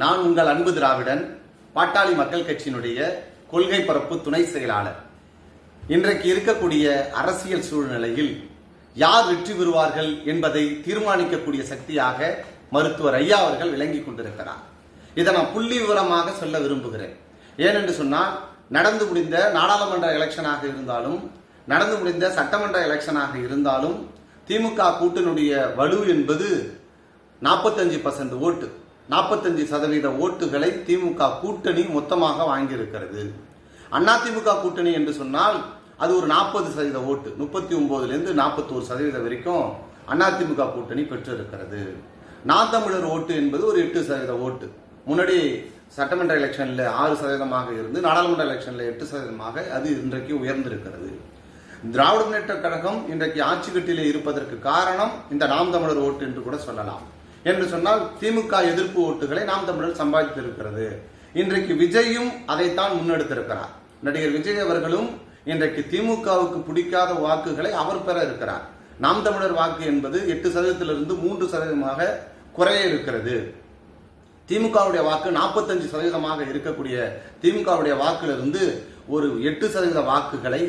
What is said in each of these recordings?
நான் உங்கள் அன்பு திராவிடன் பாட்டாளி மக்கள் கட்சியினுடைய கொள்கை பரப்பு துணை செயலாளர். இன்றைக்கு இருக்கக்கூடிய அரசியல் சூழ்நிலையில் யார் வெற்றி பெறுவார்கள் என்பதை தீர்மானிக்கக்கூடிய சக்தியாக மருத்துவர் ஐயா அவர்கள் விளங்கி கொண்டிருக்கிறார். இதை நான் புள்ளி விவரமாக சொல்ல விரும்புகிறேன். ஏனென்று சொன்னால் நடந்து முடிந்த நாடாளுமன்ற எலெக்ஷனாக இருந்தாலும் நடந்து முடிந்த சட்டமன்ற எலெக்ஷனாக இருந்தாலும் திமுக கூட்டணியுடைய வலு என்பது நாற்பத்தஞ்சு பர்சன்ட் ஓட்டு. நாற்பத்தஞ்சு சதவீத ஓட்டுகளை திமுக கூட்டணி மொத்தமாக வாங்கியிருக்கிறது. அதிமுக கூட்டணி என்று சொன்னால் அது ஒரு நாற்பது சதவீத ஓட்டு. முப்பத்தி ஒன்பதுலேருந்து நாற்பத்தோரு சதவீதம் வரைக்கும் அதிமுக கூட்டணி பெற்றிருக்கிறது. நான் தமிழர் ஓட்டு என்பது ஒரு எட்டு சதவீத ஓட்டு. முன்னாடி சட்டமன்ற எலெக்ஷனில் ஆறு சதவீதமாக இருந்து நாடாளுமன்ற எலெக்ஷனில் எட்டு சதவீதமாக அது இன்றைக்கு உயர்ந்திருக்கிறது. திராவிட முன்னேற்ற கழகம் இன்றைக்கு ஆட்சிக்கட்டிலே இருப்பதற்கு காரணம் இந்த நாம் தமிழர் ஓட்டு என்று கூட சொல்லலாம். என்று சொன்னால் திமுக எதிர்ப்பு ஓட்டுகளை நாம் தமிழர் சம்பாதித்திருக்கிறது. இன்றைக்கு விஜயும் அதைத்தான் முன்னெடுத்திருக்கிறார். நடிகர் விஜய் அவர்களும் இன்றைக்கு திமுகவுக்கு பிடிக்காத வாக்குகளை அவர் பெற இருக்கிறார். நாம் தமிழர் வாக்கு என்பது எட்டு சதவீதத்திலிருந்து மூன்று சதவீதமாக குறைய இருக்கிறது. திமுகவுடைய வாக்கு நாற்பத்தஞ்சு சதவீதமாக இருக்கக்கூடிய திமுகவுடைய வாக்கிலிருந்து ஒரு எட்டு சதவீத வாக்குகளை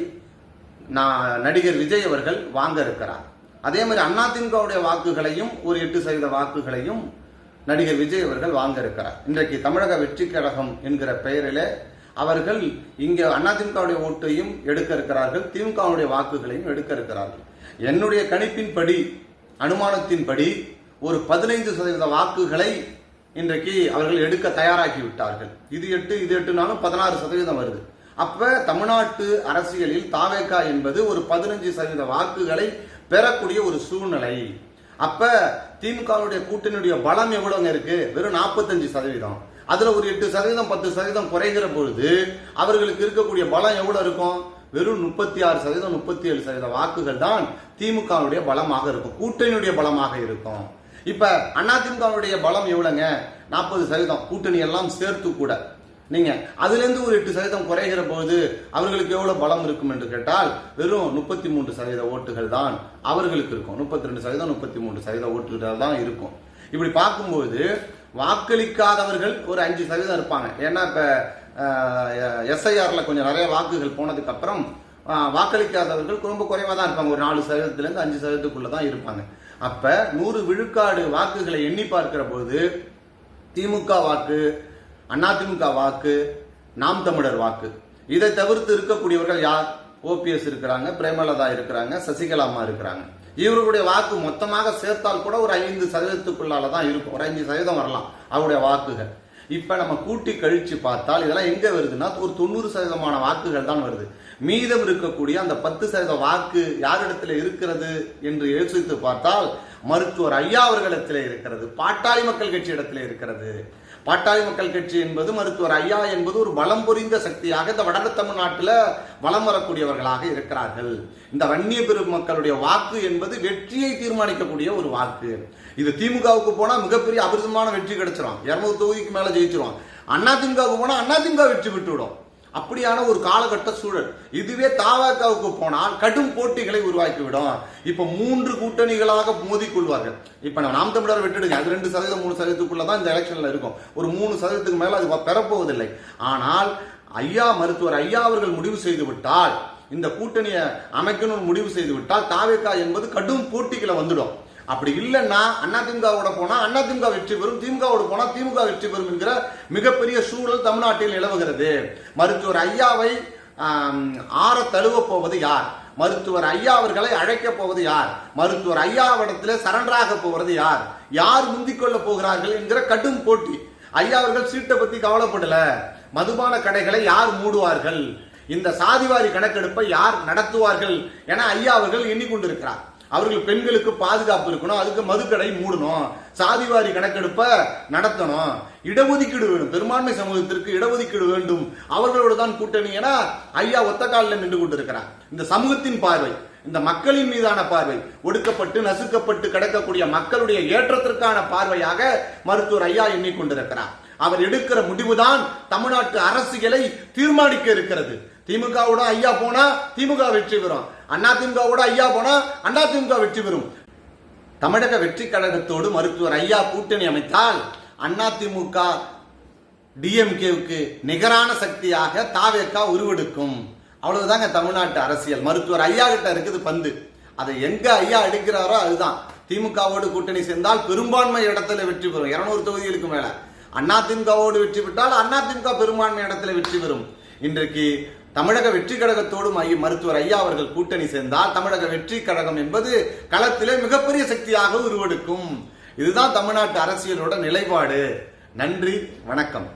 நான் நடிகர் விஜய் அவர்கள் வாங்க இருக்கிறார். அதே மாதிரி அதிமுகவுடைய வாக்குகளையும் ஒரு எட்டு சதவீத வாக்குகளையும் நடிகர் விஜய் அவர்கள் வாங்க இருக்கிறார் இன்றைக்கு தமிழக வெற்றி கழகம் என்கிற பெயரிலே அவர்கள் இங்கே அதிமுகவுடைய ஓட்டையும் எடுக்க இருக்கிறார்கள் திமுகவுடைய வாக்குகளையும் எடுக்க இருக்கிறார்கள். என்னுடைய கணிப்பின்படி அனுமானத்தின்படி ஒரு பதினைந்து சதவீத வாக்குகளை இன்றைக்கு அவர்கள் எடுக்க தயாராகி விட்டார்கள். இது எட்டு இது எட்டுனாலும் பதினாறு சதவீதம் வருது. அப்ப தமிழ்நாட்டு அரசியலில் தாவேக்கா என்பது ஒரு பதினஞ்சு சதவீத வாக்குகளை பெறக்கூடிய ஒரு சூழ்நிலை. அப்ப திமுகவுடைய கூட்டணியுடைய பலம் எவ்வளவுங்க இருக்கு? வெறும் நாற்பத்தஞ்சு சதவீதம். அதுல ஒரு எட்டு சதவீதம் பத்து சதவீதம் குறைகிற பொழுது அவர்களுக்கு இருக்கக்கூடிய பலம் எவ்வளவு இருக்கும்? வெறும் முப்பத்தி ஆறு சதவீதம் முப்பத்தி ஏழு சதவீத வாக்குகள் தான் திமுகவுடைய பலமாக இருக்கும். கூட்டணியுடைய பலமாக இருக்கும். இப்ப அதிமுகவுடைய பலம் எவ்வளவுங்க? நாற்பது சதவீதம். கூட்டணி எல்லாம் சேர்த்து கூட. நீங்க அதுலேருந்து ஒரு எட்டு சதவீதம் குறைகிற போது அவர்களுக்கு எவ்வளவு பலம் இருக்கும் என்று கேட்டால் வெறும் முப்பத்தி மூன்று சதவீத ஓட்டுகள் தான் அவர்களுக்கு இருக்கும். முப்பத்தி ரெண்டு சதவீதம் முப்பத்தி மூன்று சதவீத ஓட்டுகள் தான் இருக்கும். இப்படி பார்க்கும்போது வாக்களிக்காதவர்கள் ஒரு அஞ்சு சதவீதம் இருப்பாங்க. ஏன்னா இப்ப எஸ்ஐஆர்ல கொஞ்சம் நிறைய வாக்குகள் போனதுக்கு அப்புறம் வாக்களிக்காதவர்கள் ரொம்ப குறைவா தான் இருப்பாங்க. ஒரு நாலு சதவீதத்துல இருந்து அஞ்சு சதவீதத்துக்குள்ள தான் இருப்பாங்க. அப்ப நூறு விழுக்காடு வாக்குகளை எண்ணி பார்க்கிற போது திமுக வாக்கு அதிமுக வாக்கு நாம் தமிழர் வாக்கு. இதை தவிர்த்து இருக்கக்கூடியவர்கள் யார்? ஓபிஎஸ் இருக்கிறாங்க பிரேமலதா இருக்கிறாங்க சசிகலா அம்மா இருக்கிறாங்க. இவருடைய வாக்கு மொத்தமாக சேர்த்தால் கூட ஒரு ஐந்து சதவீதத்துக்குள்ளால தான் இருக்கும். ஒரு அஞ்சு சதவீதம் வரலாம் அவருடைய வாக்குகள். இப்ப நம்ம கூட்டி கழிச்சு பார்த்தால் இதெல்லாம் எங்க வருதுன்னா ஒரு தொண்ணூறு சதவீதமான வாக்குகள் தான் வருது. மீதம் இருக்கக்கூடிய அந்த பத்து சதவீத வாக்கு யாரிடத்துல இருக்கிறது என்று யோசித்து பார்த்தால் மருத்துவர் ஐயா அவர்களிடத்திலே இருக்கிறது பாட்டாளி மக்கள் கட்சி இடத்திலே இருக்கிறது. பாட்டாளி மக்கள் கட்சி என்பது மருத்துவர் ஐயா என்பது ஒரு வளம் பொறிந்த சக்தியாக இந்த வடக்கு தமிழ்நாட்டில் வலம் வரக்கூடியவர்களாக இருக்கிறார்கள். இந்த வன்னிய பெருமக்களுடைய வாக்கு என்பது வெற்றியை தீர்மானிக்கக்கூடிய ஒரு வாக்கு. இது திமுகவுக்கு போனால் மிகப்பெரிய அபரிதமான வெற்றி கிடைச்சிரும். இரநூறு தொகுதிக்கு மேல ஜெயிச்சிரும். அதிமுகவுக்கு அண்ணா அதிமுக வெற்றி விட்டுவிடும். அப்படியான ஒரு காலகட்ட சூழல். இதுவே தாவாக்காவுக்கு போனால் கடும் போட்டிகளை உருவாக்கிவிடும். இப்ப மூன்று கூட்டணிகளாக மோதிக்கொள்வார்கள் இப்ப நாம் தமிழர் விட்டுடுங்க. அது ரெண்டு சதவீதம் மூணு சதவீதத்துக்குள்ள தான் இந்த எலெக்ஷன்ல இருக்கும். ஒரு மூணு சதவீதத்துக்கு மேல அது பெறப்போவதில்லை. ஆனால் ஐயா மருத்துவர் ஐயா அவர்கள் முடிவு செய்து விட்டால் இந்த கூட்டணியை அமைக்கணும்னு முடிவு செய்து விட்டால் தாவேக்கா என்பது கடும் போட்டிகளை வந்துடும். அப்படி இல்லைன்னா அதிமுகவோட போனா அதிமுக வெற்றி பெறும் திமுகவோட போனா திமுக வெற்றி பெறும் என்கிற மிகப்பெரிய சூழல் தமிழ்நாட்டில் நிலவுகிறது. மருத்துவர் ஐயாவை ஆற தழுவ போவது யார்? மருத்துவர் ஐயா அவர்களை அழைக்க போவது யார்? மருத்துவர் ஐயாவிடத்திலே சரண்டராக போவது யார்? யார் முந்திக்கொள்ள போகிறார்கள் என்கிற கடும் போட்டி. ஐயா அவர்கள் சீட்டை பத்தி கவலைப்படல. மதுபான கடைகளை யார் மூடுவார்கள்? இந்த சாதிவாரி கணக்கெடுப்பை யார் நடத்துவார்கள்? என ஐயா அவர்கள் எண்ணிக்கொண்டிருக்கிறார். அவர்கள் பெண்களுக்கு பாதுகாப்பு இருக்கணும் அதுக்கு மதுக்கடை மூடணும் சாதிவாரி கணக்கெடுப்ப நடத்தணும். இடஒதுக்கீடு வேண்டும் பெரும்பான்மை சமூகத்திற்கு இடஒதுக்கீடு வேண்டும். அவர்களோடு தான் கூட்டணி என ஐயா ஒத்த காலில் நின்று கொண்டிருக்கிறார். இந்த சமூகத்தின் பார்வை இந்த மக்களின் மீதான பார்வை ஒடுக்கப்பட்டு நசுக்கப்பட்டு கிடக்கக்கூடிய மக்களுடைய ஏற்றத்திற்கான பார்வையாக மருத்துவர் ஐயா எண்ணிக்கொண்டிருக்கிறார். அவர் எடுக்கிற முடிவுதான் தமிழ்நாட்டு அரசியலை தீர்மானிக்க இருக்கிறது. திமுகவோட ஐயா போனா திமுக வெற்றி பெறும். அண்ணா திமுகவோட ஐயா போனா அண்ணா திமுக வெற்றி பெறும். தமிழக வெற்றி கழகத்தோடு மருத்துவர் ஐயா கூட்டணி அமைத்தால் அதிமுக டிஎம்கேவுக்கு நிகரான சக்தியாக தாவேக்கா உருவெடுக்கும். அவ்வளவுதாங்க தமிழ்நாட்டு அரசியல். மருத்துவர் ஐயா கிட்ட இருக்குது பந்து. அதை எங்க ஐயா எடுக்கிறாரோ அதுதான். திமுகவோடு கூட்டணி சேர்ந்தால் பெரும்பான்மை இடத்துல வெற்றி பெறும். இருநூறு தொகுதிகளுக்கு மேல. அதிமுகவோடு வெற்றி பெற்றால் அதிமுக பெரும்பான்மை இடத்துல வெற்றி பெறும். இன்றைக்கு தமிழக வெற்றி கழகத்தோடும் மருத்துவர் ஐயா அவர்கள் கூட்டணி சேர்ந்தால் தமிழக வெற்றி கழகம் என்பது களத்திலே மிகப்பெரிய சக்தியாக உருவெடுக்கும். இதுதான் தமிழ்நாட்டு அரசியலோட நிலைப்பாடு. நன்றி வணக்கம்.